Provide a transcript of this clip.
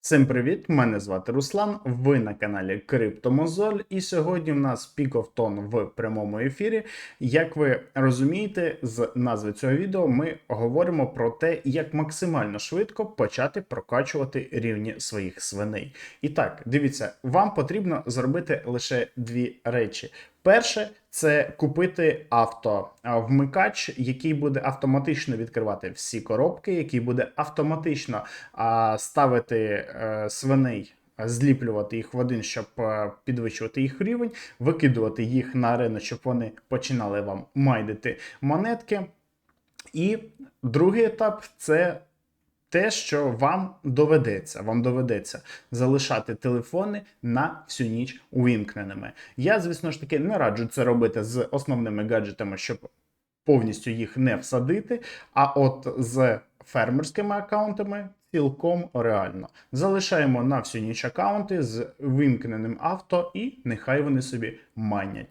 Всім привіт! Мене звати Руслан. Ви на каналі Криптомозоль, і сьогодні в нас пікофтон в прямому ефірі. Як ви розумієте, з назви цього відео ми говоримо про те, як максимально швидко почати прокачувати рівні своїх свиней. І так, дивіться, вам потрібно зробити лише дві речі. Перше це купити автовмикач, який буде автоматично відкривати всі коробки, який буде автоматично ставити е, свиней. Зліплювати їх в один, щоб е, підвищувати їх рівень, викидувати їх на арену, щоб вони починали вам майдити монетки. І другий етап це те, що вам доведеться, вам доведеться залишати телефони на всю ніч увімкненими. Я, звісно ж таки, не раджу це робити з основними гаджетами, щоб повністю їх не всадити. А от з фермерськими аккаунтами цілком реально. Залишаємо на всю ніч аккаунти з вимкненим авто, і нехай вони собі манять.